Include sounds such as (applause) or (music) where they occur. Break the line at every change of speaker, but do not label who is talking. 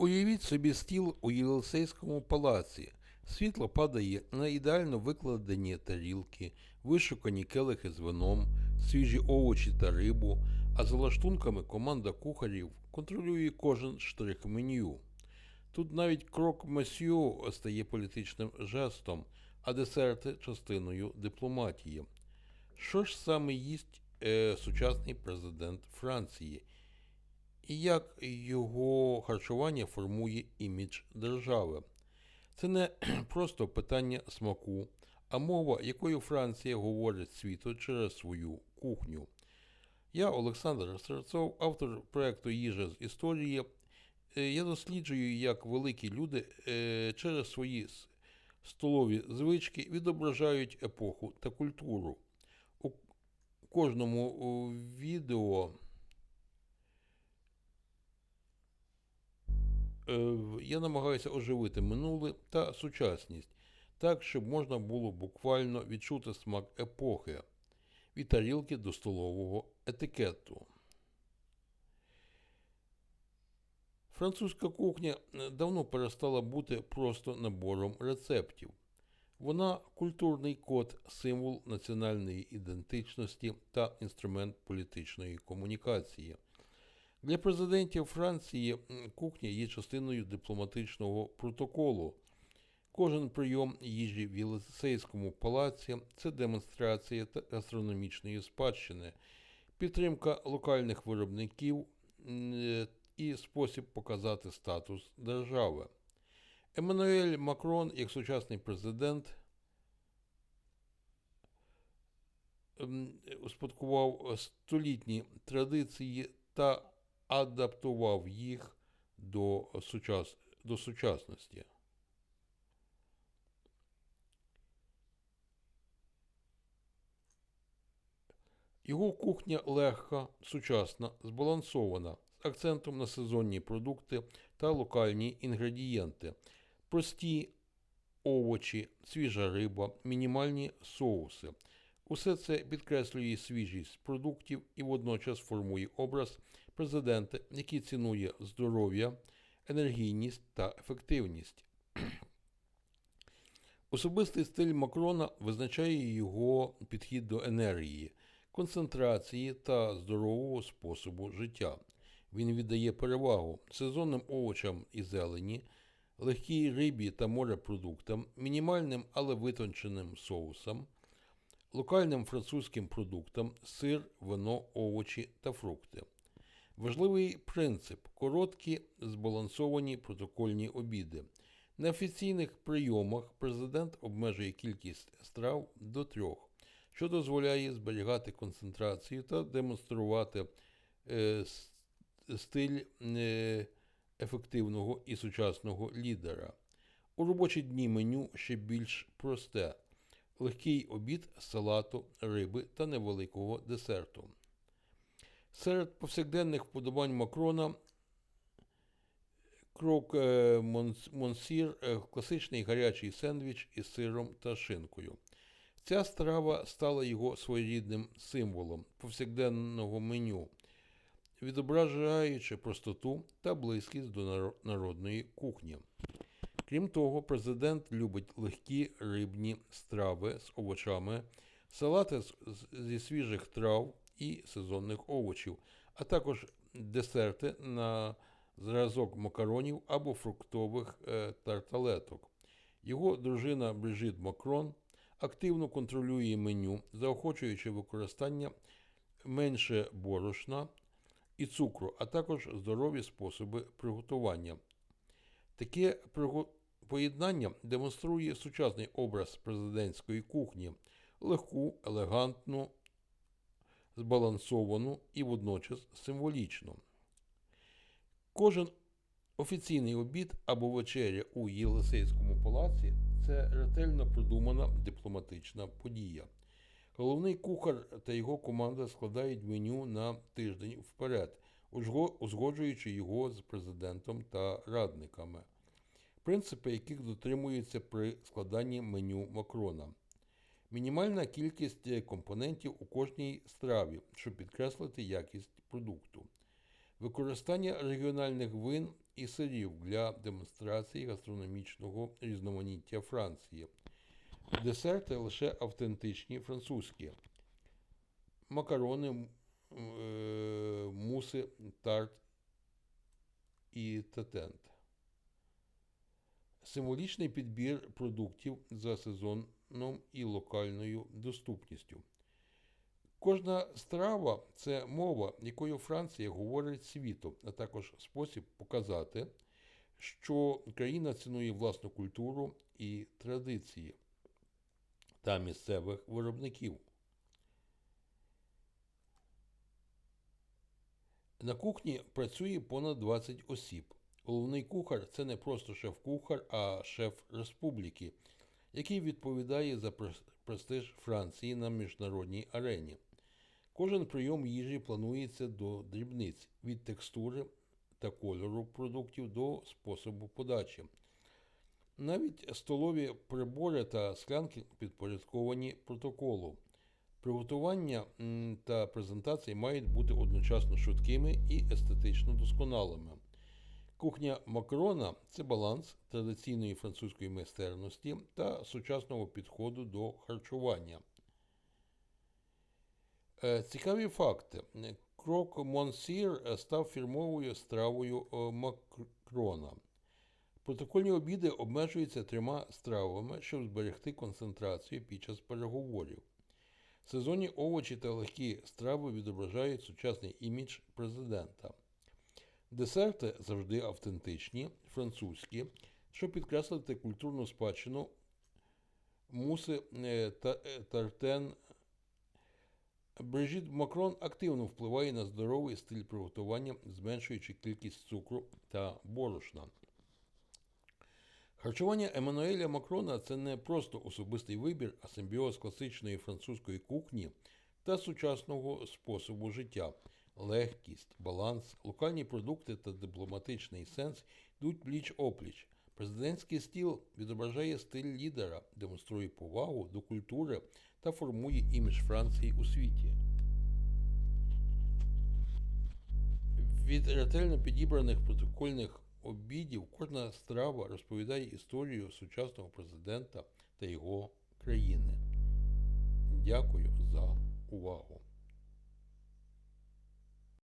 Уявіть собі стіл у Єлисейському палаці. Світло падає на ідеально викладені тарілки, вишукані келихи з вином, свіжі овочі та рибу, а за лаштунками команда кухарів контролює кожен штрих меню. Тут навіть крок месьйо стає політичним жестом, а десерти частиною дипломатії. Що ж саме їсть е, сучасний президент Франції? І як його харчування формує імідж держави? Це не (clears throat) просто питання смаку, а мова, якою Франція говорить світу через свою кухню. Я, Олександр Серцов, автор проєкту Їжа з історії. Е, Я досліджую, як великі люди е, через свої столові звички відображають епоху та культуру. У кожному відео я намагаюся оживити минуле та сучасність так, щоб можна було буквально відчути смак епохи від тарілки до столового етикету. Французька кухня е, давно перестала бути просто набором рецептів. Вона культурний код, символ національної ідентичності та інструмент політичної комунікації. Для президентів Франції кухня є частиною дипломатичного протоколу. Кожен прийом їжі в Єлисейському палаці це демонстрація гастрономічної спадщини, підтримка локальних виробників і спосіб показати статус держави. Еммануель Макрон, як сучасний президент, успадкував столітні традиції та адаптував їх до, сучас... до сучасності. Його кухня легка, сучасна, збалансована, з акцентом на сезонні продукти та локальні інгредієнти, прості овочі, свіжа риба, мінімальні соуси. Усе це підкреслює свіжість продуктів і водночас формує образ президента, який цінує здоров'я, енергійність та ефективність. (clears throat) Особистий стиль Макрона визначає його підхід до енергії, концентрації та здорового способу життя. Він віддає перевагу сезонним овочам і зелені, легкій рибі та морепродуктам, мінімальним, але витонченим соусам, локальним французьким продуктам, сир, вино, овочі та фрукти. Важливий принцип короткі, збалансовані протокольні обіди. На офіційних прийомах президент обмежує кількість страв до трьох, що дозволяє зберігати концентрацію та демонструвати е, стиль е, ефективного і сучасного лідера. У робочі дні меню ще більш просте: легкий обід салату, риби та невеликого десерту. Серед повсякденних вподобань Макрона крок е, монсір, е, класичний гарячий сендвіч із сиром та шинкою. Ця страва стала його своєрідним символом повсякденного меню, відображаючи простоту та близькість до народної кухні. Крім того, президент любить легкі рибні страви з овочами, салати зі свіжих трав і сезонних овочів, а також десерти на зразок макаронів або фруктових е, тарталеток. Його дружина Брижит Макрон активно контролює меню, заохочуючи використання менше борошна і цукру, а також здорові способи приготування. Таке приго- поєднання демонструє сучасний образ президентської кухні, легку, елегантну, збалансовану і водночас символічну. Кожен офіційний обід або вечеря у Єлисейському палаці це ретельно продумана дипломатична подія. Головний кухар та його команда складають меню на тиждень вперед, узгоджуючи його з президентом та радниками, принципи яких дотримуються при складанні меню Макрона. Мінімальна кількість е, компонентів у кожній страві, щоб підкреслити якість продукту. Використання регіональних вин і сирів для демонстрації гастрономічного різноманіття Франції. Десерти лише автентичні французькі. Макарони, е, муси, тарт і татент. Символічний підбір продуктів за сезоном і локальною доступністю. Кожна страва це мова, якою Франція говорить світу, а також спосіб показати, що країна цінує власну культуру і традиції та місцевих виробників. На кухні працює понад 20 осіб. Головний кухар це не просто шеф-кухар, а шеф республіки, який відповідає за престиж Франції на міжнародній арені. Кожен прийом їжі планується до дрібниць від текстури та кольору продуктів до способу подачі. Навіть столові прибори та склянки підпорядковані протоколу. Приготування та презентації мають бути одночасно швидкими і естетично досконалими. Кухня Макрона це баланс традиційної французької майстерності та сучасного підходу до харчування. Е, Цікаві факти. Крок Монсір став фірмовою стравою е, Макрона. Протокольні обіди обмежуються трьома стравами, щоб зберегти концентрацію під час переговорів. Сезонні овочі та легкі страви відображають сучасний імідж президента. Десерти завжди автентичні, французькі, щоб підкреслити культурну спадщину муси е, е, тартен. Брижіт Макрон активно впливає на здоровий стиль приготування, зменшуючи кількість цукру та борошна. Харчування Еммануеля Макрона це не просто особистий вибір, а симбіоз класичної французької кухні та сучасного способу життя. Легкість, баланс, локальні продукти та дипломатичний сенс йдуть пліч опліч. Президентський стіл відображає стиль лідера, демонструє повагу до культури та формує імідж Франції у світі. Від ретельно підібраних протокольних обідів кожна страва розповідає історію сучасного президента та його країни. Дякую за увагу.